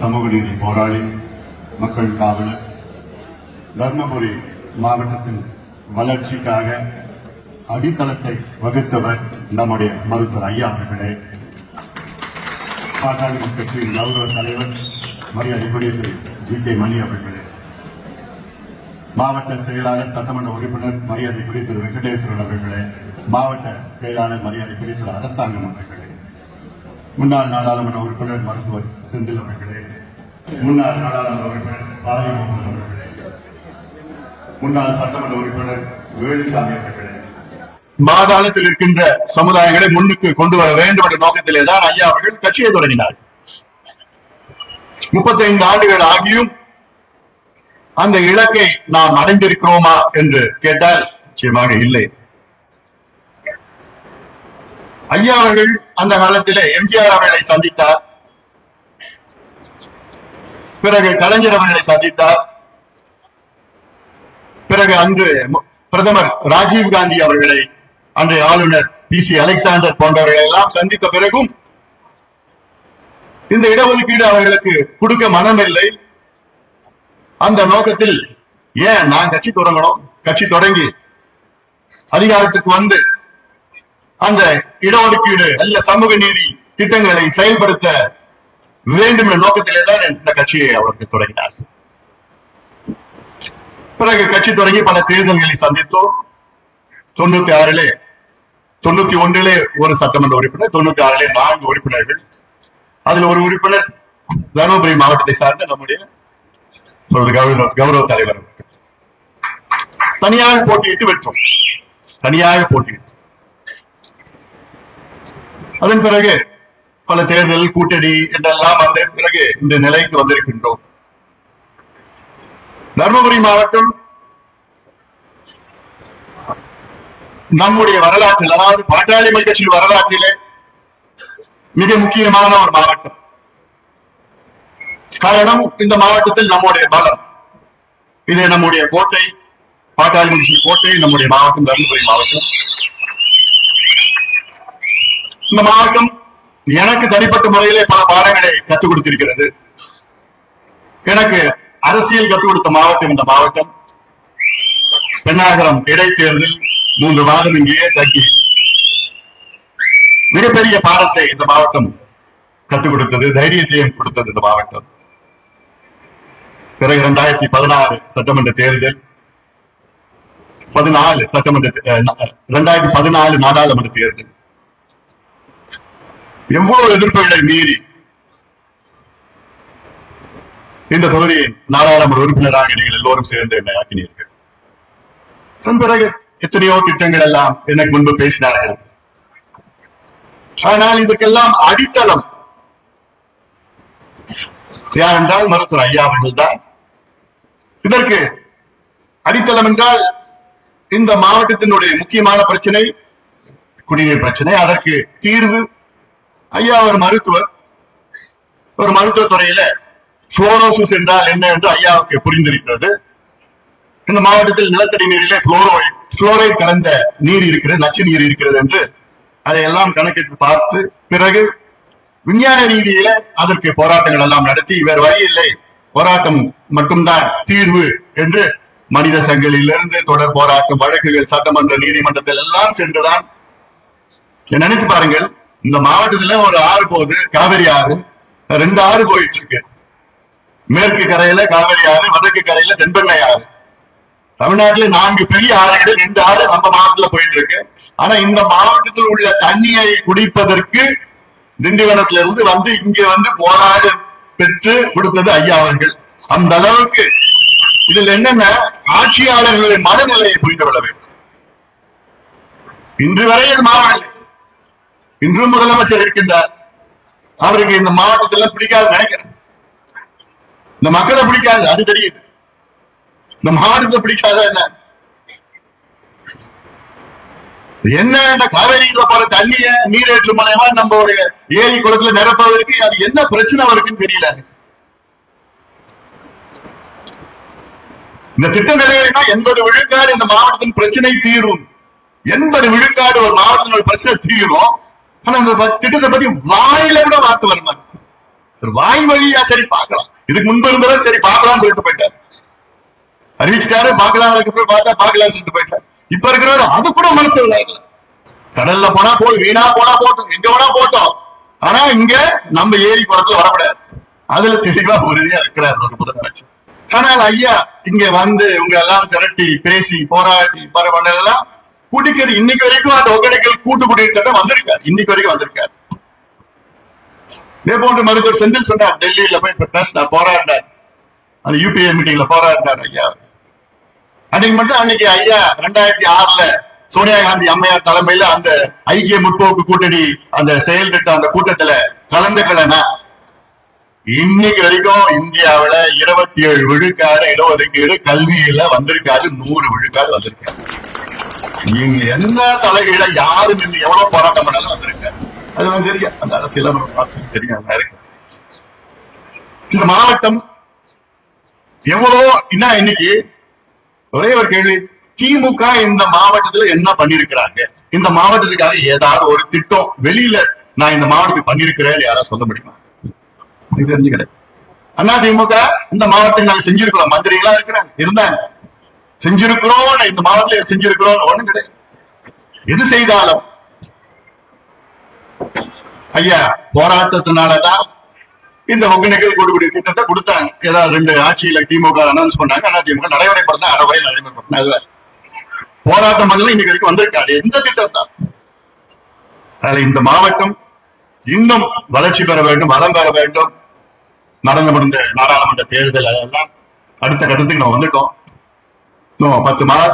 சமூக நீதி போராளி மக்கள் காவலர் தர்மபுரி மாவட்டத்தின் வளர்ச்சிக்காக அடித்தளத்தை வகுத்தவர் நம்முடைய மருத்துவர் ஐயா அவர்களே. பாட்டாளி கட்சியின் கௌரவ தலைவர் மரியாதைக்குரிய திரு ஜி. கே. மணி அவர்களே. மாவட்ட செயலாளர் சட்டமன்ற உறுப்பினர் மரியாதைக்குரிய திரு வெங்கடேஸ்வரன் அவர்களே. மாவட்ட செயலாளர் மரியாதைக்குரிய திரு அரசாங்கம் அவர்களே. முன்னாள் நாடாளுமன்ற உறுப்பினர் மருத்துவர் செந்தில் அவர்களே முன்னாள் நாடாளுமன்ற உறுப்பினர் பாலிமோகன் அவர்களே முன்னாள் சட்டமன்ற உறுப்பினர் வேலுசாமி அவர்களே. பாதாளத்தில் இருக்கின்ற சமுதாயங்களை முன்னுக்கு கொண்டு வர வேண்டும் என்ற நோக்கத்திலே தான் ஐயா அவர்கள் கட்சியை தொடங்கினார். முப்பத்தைந்து ஆண்டுகள் ஆகியும் அந்த இலக்கை நாம் அடைந்திருக்கிறோமா என்று கேட்டால் நிச்சயமாக இல்லை. ஐயா அவர்கள் அந்த காலத்திலே எம்ஜிஆர் அவர்களை சந்தித்தார். பிறகு கலைஞர் அவர்களை சந்தித்தார். பிறகு அன்று பிரதமர் ராஜீவ் காந்தி அவர்களை அன்றைய ஆளுநர் பி சி அலெக்சாண்டர் போன்றவர்களை எல்லாம் சந்தித்த பிறகும் இந்த இடஒதுக்கீடு அவர்களுக்கு கொடுக்க மனமில்லை அந்த நோக்கத்தில் ஏன் நான் கட்சி தொடங்கணும்? கட்சி தொடங்கி அதிகாரத்துக்கு வந்து அந்த இடஒதுக்கீடு அல்ல சமூக நீதி திட்டங்களை செயல்படுத்த வேண்டும் என்ற நோக்கத்திலே தான் இந்த கட்சியை அவருக்கு தொடங்கினார். பிறகு கட்சி தொடங்கி பல தேர்தல்களை சந்தித்தோம். தொண்ணூத்தி ஆறிலே தொண்ணூத்தி ஒன்றிலே ஒரு சட்டமன்ற உறுப்பினர் தொண்ணூத்தி ஆறிலே நான்கு உறுப்பினர்கள். அதில் ஒரு உறுப்பினர் தருமபுரி மாவட்டத்தை சார்ந்த நம்முடைய கௌரவ கௌரவ தலைவர் தனியாக போட்டியிட்டு வெற்றோம் தனியாக போட்டியிட்டு. அதன் பிறகு பல தேர்தல் கூட்டணி என்றெல்லாம் வந்த பிறகு இந்த நிலைக்கு வந்திருக்கின்றோம். தருமபுரி மாவட்டம் நம்முடைய வரலாற்றில் அதாவது பாட்டாளி கட்சியின் வரலாற்றிலே மிக முக்கியமான ஒரு மாவட்டம். காரணம் இந்த மாவட்டத்தில் நம்முடைய பலம். இது நம்முடைய கோட்டை பாட்டாளி கோட்டை நம்முடைய மாவட்டம் தருமபுரி மாவட்டம். இந்த மாவட்டம் எனக்கு தனிப்பட்ட முறையிலே பல பாடங்களை கற்றுக் கொடுத்திருக்கிறது. எனக்கு அரசியல் கற்றுக் கொடுத்த மாவட்டம் இந்த மாவட்டம். பெண்ணாகரம் இடைத்தேர்தல் மூன்று மாதம் இங்கேயே தங்கி. மிகப்பெரிய பாடத்தை இந்த மாவட்டம் கற்றுக் கொடுத்தது தைரியத்தையும் கொடுத்தது இந்த மாவட்டம்? பிறகு இரண்டாயிரத்தி பதினாறு சட்டமன்ற தேர்தல் பதினாலு சட்டமன்ற இரண்டாயிரத்தி பதினாலு நாடாளுமன்ற தேர்தல். எவ்வளவு எதிர்ப்புகளை மீறி இந்த தொகுதியின் நாடாளுமன்ற உறுப்பினராக நீங்கள் எல்லோரும் சேர்ந்து என்னை ஆக்கினீர்கள். அதன் பிறகு எத்தனையோ திட்டங்கள் எல்லாம் எனக்கு முன்பு பேசினார்கள். ஆனால் இதற்கெல்லாம் அடித்தளம் யார் என்றால் மருத்துவர் ஐயா அவர்கள் தான் இதற்கு அடித்தளம் என்றால் இந்த மாவட்டத்தினுடைய முக்கியமான பிரச்சனை குடிநீர் பிரச்சனை அதற்கு தீர்வு ஐயா ஒரு மருத்துவர். ஒரு மருத்துவ துறையில புளோரோசிஸ் என்றால் என்ன என்று ஐயாவுக்கு புரிந்திருக்கிறது. இந்த மாவட்டத்தில் நிலத்தடி நீரிலே புளோரைட் புளோரைட் கலந்த நீர் இருக்கிறது நச்சு நீர் இருக்கிறது என்று அதையெல்லாம் கணக்கிட்டு பார்த்து பிறகு விஞ்ஞான ரீதியில அதற்கு போராட்டங்கள் எல்லாம் நடத்தி வேறு வழி இல்லை. போராட்டம் மட்டும்தான் தீர்வு என்று மனித சங்கிலிருந்து தொடர் போராட்டம் வழக்குகள் சட்டமன்ற நீதிமன்றத்தில் எல்லாம் சென்றுதான். நினைத்து பாருங்கள் இந்த மாவட்டத்துல ஒரு ஆறு போகுது. காவிரி ஆறு. ரெண்டு ஆறு போயிட்டு இருக்கு. மேற்கு கரையில காவிரி ஆறு வடக்கு கரையில தென்பெண்ணை ஆறு. தமிழ்நாட்டுல நான்கு பெரிய ஆறுகள் ரெண்டு ஆறு நம்ம மாவட்டத்துல போயிட்டு இருக்கு. ஆனா இந்த மாவட்டத்தில் உள்ள தண்ணியை குடிப்பதற்கு திண்டிவனத்துல இருந்து வந்து இங்க வந்து போராடு பெற்று கொடுத்தது ஐயா அவர்கள். அந்த அளவுக்கு இதில் என்னென்ன? ஆட்சியாளர்களின் மனநிலையை புரிந்து கொள்ள வேண்டும். இன்று வரை அது மாறவில்லை. இன்றும் முதலமைச்சர் இருக்கின்றார். அவருக்கு இந்த மாவட்டத்துல பிடிக்காது நினைக்கிறேன். இந்த மக்களை பிடிக்காது அது தெரியுது. இந்த மாவட்டத்தை பிடிக்காத என்ன? என்ன இந்த காவேரியில போற தண்ணிய நீரேற்று மூலயமா நம்மளுடைய ஏரி குளத்துல நிரப்பதற்கு அது என்ன பிரச்சனை வருக்குன்னு தெரியல இந்த திட்ட நிறைவேறினா எண்பது விழுக்காடு இந்த மாவட்டத்தின் பிரச்சனை தீரும். எண்பது விழுக்காடு ஒரு மாவட்டத்தினோட பிரச்சனை தீரும். ஆனா அந்த திட்டத்தை பத்தி வாயில கூட வார்த்தை வர ஒரு வாய் வழியா சரி பார்க்கலாம். இதுக்கு முன்பு இருந்தவர் சரி பார்க்கலாம்னு சொல்லிட்டு போயிட்டார். அறிவிச்சிட்டாரு பார்க்கலாம் அதுக்கப்புறம் பார்த்தா பார்க்கலாம்னு சொல்லிட்டு போயிட்டார். இப்ப இருக்கிறவர் அது கூட மனசு இல்லாத கடல்ல போனா போய் வீணா போனா போட்டோம் எங்க வேணா போட்டோம். ஆனா இங்க நம்ம ஏரி குளத்துல வரக்கூடாது. அதுல தெளிவா உறுதியா இருக்கிறார் ஒரு முதலமைச்சர். ஆனால் ஐயா இங்க வந்து உங்க எல்லாம் திரட்டி பேசி போராட்டி பரவாயில்லாம் குடிக்கிறது இன்னைக்கு வரைக்கும் அந்த ஒகேனக்கல் கூட்டு குடிநீர் திட்டம் வந்திருக்காரு. இன்னைக்கு வரைக்கும் வந்திருக்காரு. இதே போன்று மருத்துவர் செந்தில் சொன்னார் டெல்லியில போய் இப்ப பேசினார் போராடினார் அந்த யூபிஏ மீட்டிங்ல போராடினார் ஐயா. அன்னைக்கு மட்டும் அன்னைக்கு ஐயா ரெண்டாயிரத்தி ஆறுல சோனியா காந்தி அம்மையார் தலைமையில அந்த ஐக்கிய முற்போக்கு கூட்டணி அந்த செயல் திட்டம் அந்த கூட்டத்துல கலந்துக்கலனா இன்னைக்கு வரைக்கும் இந்தியாவுல இருபத்தி ஏழு விழுக்காடு இடஒதுக்கீடு கல்வியில வந்திருக்காது நூறு விழுக்காடு வந்திருக்காது நீங்க என்ன தலைகீழ யாரு இன்னும் எவ்வளவு போராட்டம் பண்ணாலும் வந்திருக்காரு அது வந்து தெரியும். அந்த அரசியல பார்த்து தெரியும். இருக்கு இந்த மாவட்டம் எவ்வளோ என்ன இன்னைக்கு? ஒரே ஒரு கேள்வி. திமுக இந்த மாவட்டத்துல என்ன பண்ணிருக்கிறாங்க? இந்த மாவட்டத்துக்காக ஏதாவது ஒரு திட்டம் வெளியில நான் இந்த மாவட்டத்துக்கு பண்ணிருக்கிறேன் யாராவது சொல்ல முடியுமா? எனக்கு தெரிஞ்சு கிடையாது. அண்ணா திமுக இந்த மாவட்டத்துக்கு நாங்க செஞ்சிருக்கிறோம் மந்திரிகளா இருக்கிறாங்க. இருந்தாங்க. செஞ்சிருக்கிறோம் இந்த மாவட்டத்துல செஞ்சிருக்கிறோம் ஒண்ணும் கிடையாது. எது செய்தாலும். ஐயா போராட்டத்தினாலதான் இந்த ஒகேனக்கல் கூடுகுடி திட்டத்தை கொடுத்தாங்க. ஏதாவது ரெண்டு ஆட்சியில திமுக அனௌன்ஸ் பண்ணாங்க. ஆனா திமுக நடைமுறைப்படுத்த அரை வரையில் நடைமுறைப்படுத்தினா அதுதான் போராட்டம் பண்ணல இன்னைக்கு வரைக்கும் வந்திருக்காது எந்த திட்டம் தான் அதனால இந்த மாவட்டம் இன்னும் வளர்ச்சி பெற வேண்டும் வளம் பெற வேண்டும். நடந்து முடிந்த நாடாளுமன்ற தேர்தல் அதெல்லாம் அடுத்த கட்டத்துக்கு நம்ம வந்துட்டோம் இன்னும் பத்து மாதத்துக்கு